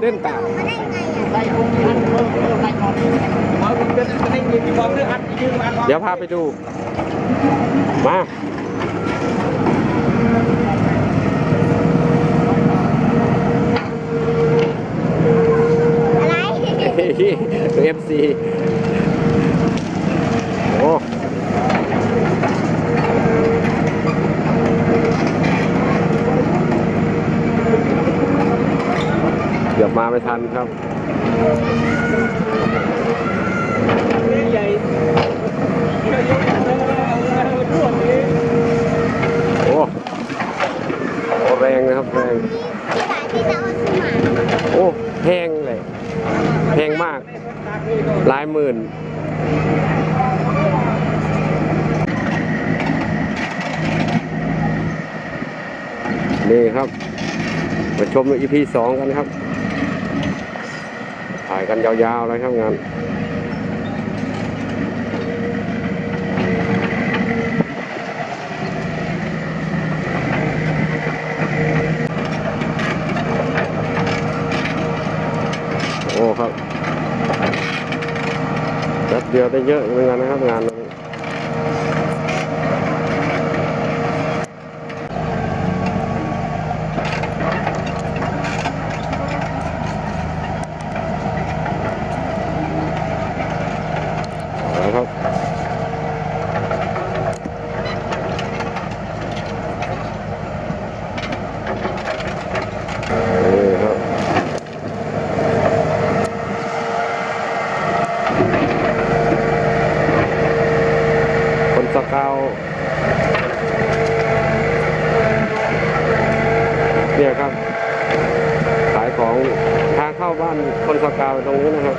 เด่นตาไล่คนที่อันเพิ่มเพิ่มไล่นอนเอาเป็นเป็นให้มีความเรื่องอันยืมอันเดี๋ยวพาไปดู มา อะไรเอฟซีโอ้เกื อบมาไม่ทันครับใหญ่ร่วงเลยโอ้โอแรงนะครับแรงโอ้แพงเลยแพงมากหลายหมื่นนี่ครับ มาชมอีพีสองกันครับ ถ่ายกันยาวๆเลยครับงานโอ้ครับจัดเดียวได้เยอะเหมือนกันนะครับงานนี้เอาละครับนี่ครับ คนสเกาวเนี่ยครับ ขายของทางเข้าบ้านคนสเกาวตรงนี้นะครับ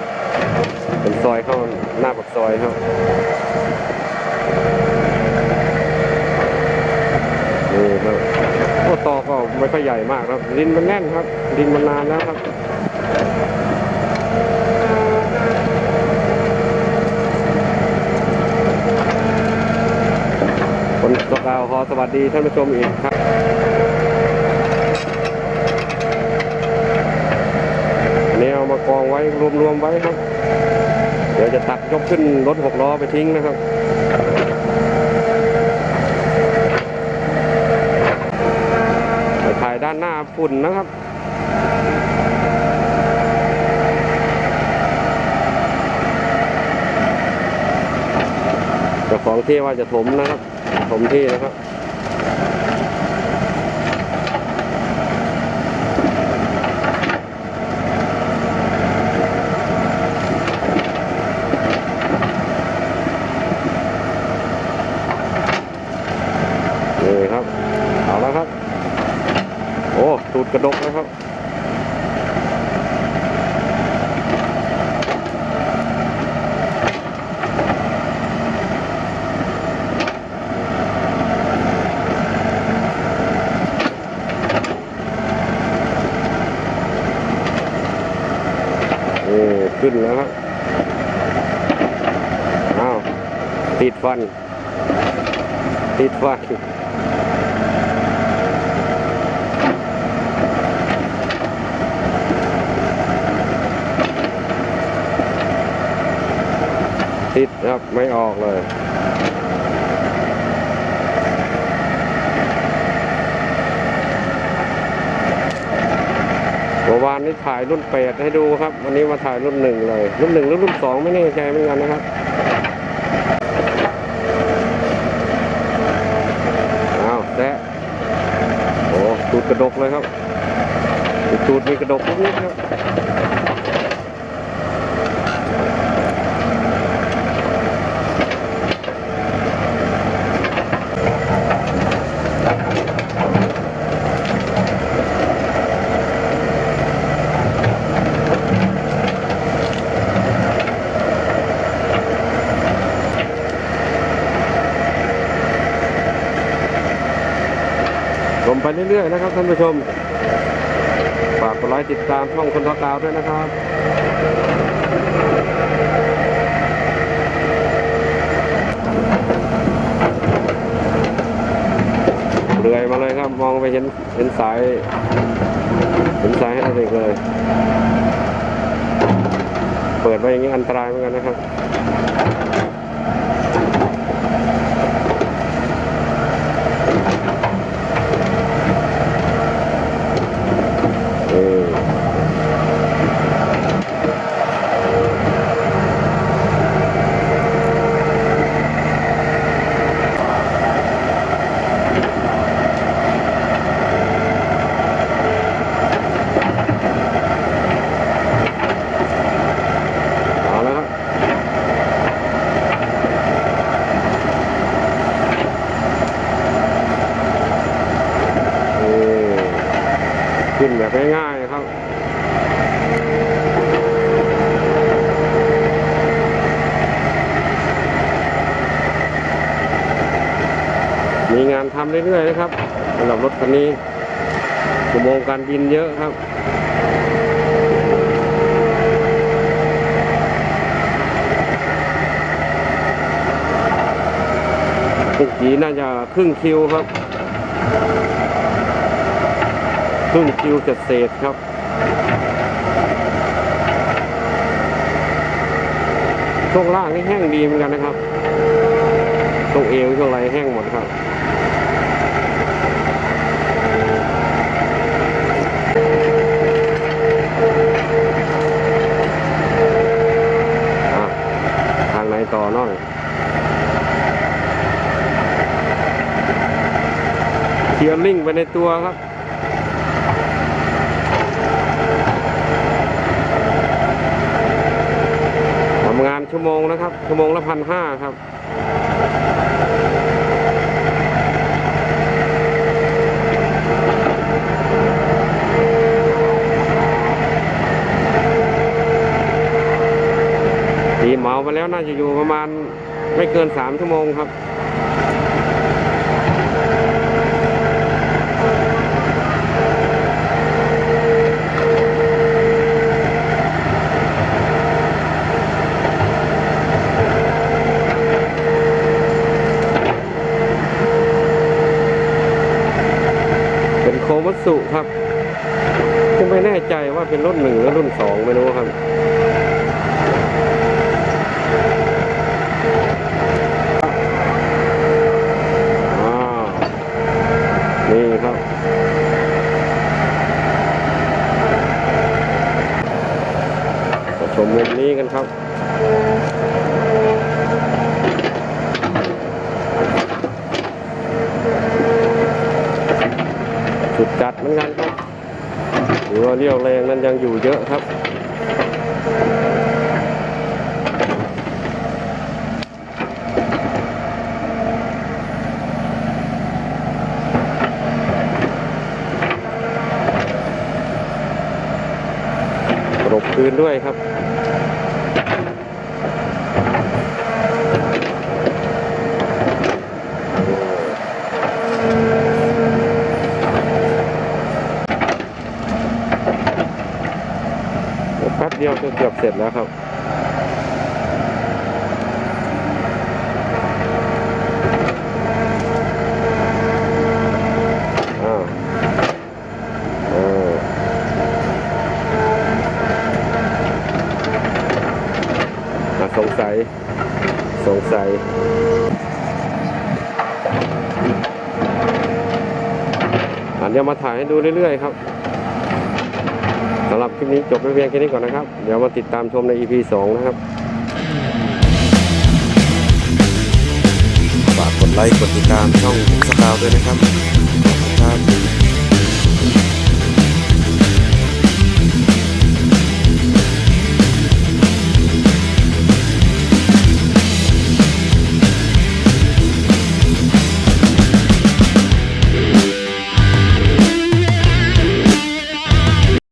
เป็นซอยเข้าหน้าปากซอยครับนี่ครับโอ้ตอก็ไม่ค่อยใหญ่มากครับ ดินมันแน่นครับ ดินมันนานแล้วครับคนสกาวขอสวัสดีท่านผู้ชมอีกครับ อันนี้เอามา กองไว้รวมๆไว้ครับ เดี๋ยวจะตักยกขึ้นรถหกล้อไปทิ้งนะครับไปถ่ายด้านหน้าฝุ่นนะครับเจ้าของที่ว่าจะถมนะครับถมที่นะครับ นี่ครับ เอาแล้วครับ โอ้ตูด กระดกแล้วครับนี่ขึ้นแล้วครับอ้าวติดฟัน ติดฟัน ติดครับไม่ออกเลยเมื่อวานนี้ถ่ายรุ่นแปดให้ดูครับ วันนี้มาถ่ายรุ่นหนึ่งเลย รุ่นหนึ่งหรือรุ่นสองไม่แน่ใจเหมือนกันนะครับอ้าวแซะโอ้ตูดกระดกเลยครับตูดมีกระดกนิดๆครับ ชมไปเรื่อยๆนะครับท่านผู้ชม ฝากกดไลค์ติดตามช่องคนทักาวด้วยนะครับเรือยมาเลยครับมองไปเห็นเห็นสาย เห็นสายให้เราเด็กเลย เปิดไว้อย่างนี้อันตรายเหมือนกันนะครับ เออเอาแล้วครับ เออขึ้ นแบบง่ายๆครับมีงานทำเรื่อยๆนะครับสำหรับรถคันนี้ชั่วโมงการบินเยอะครับตกดีน่าจะครึ่งคิวครับ ครึ่งคิวจะเศษครับช่วงล่างนี่แห้งดีเหมือนกันนะครับช่วงเอวช่วงไหล่แห้งหมดครับอะทางไหนต่อน้อยเทียร์ลิงไปในตัวครับ ทำงา นะครับชั่วโมงละพันห้าครับทีเหมาไปแล้วน่าจะอยู่ประมาณไม่เกินสามชั่วโมงครับ เป็นโคมัต สุครับผมไม่แน่ใจว่าเป็นรุ่นหนึ่งหรือรุ่นสองไม่รู้ครับนี่ครับมาชมมุมนี้กันครับ สุดจัดเหมือนกันครับ หรือว่าเรี่ยวแรงนั้นยังอยู่เยอะครับกรบคืนด้วยครับ แป๊บเดี ยวก็เกือบเสร็จแล้วครับอ้าวอ้าวสงสัย สงสัยอันเดี๋ยวมาถ่ายให้ดูเรื่อยๆครับ หรับคลิปนี้จบไปเพียงแค่นี้ก่อนนะครับ เดี๋ยวมาติดตามชมใน EP 2 นะครับ ฝากกดไลค์กดติดตามช่องสกาวด้วยนะครับขอบคุณครับ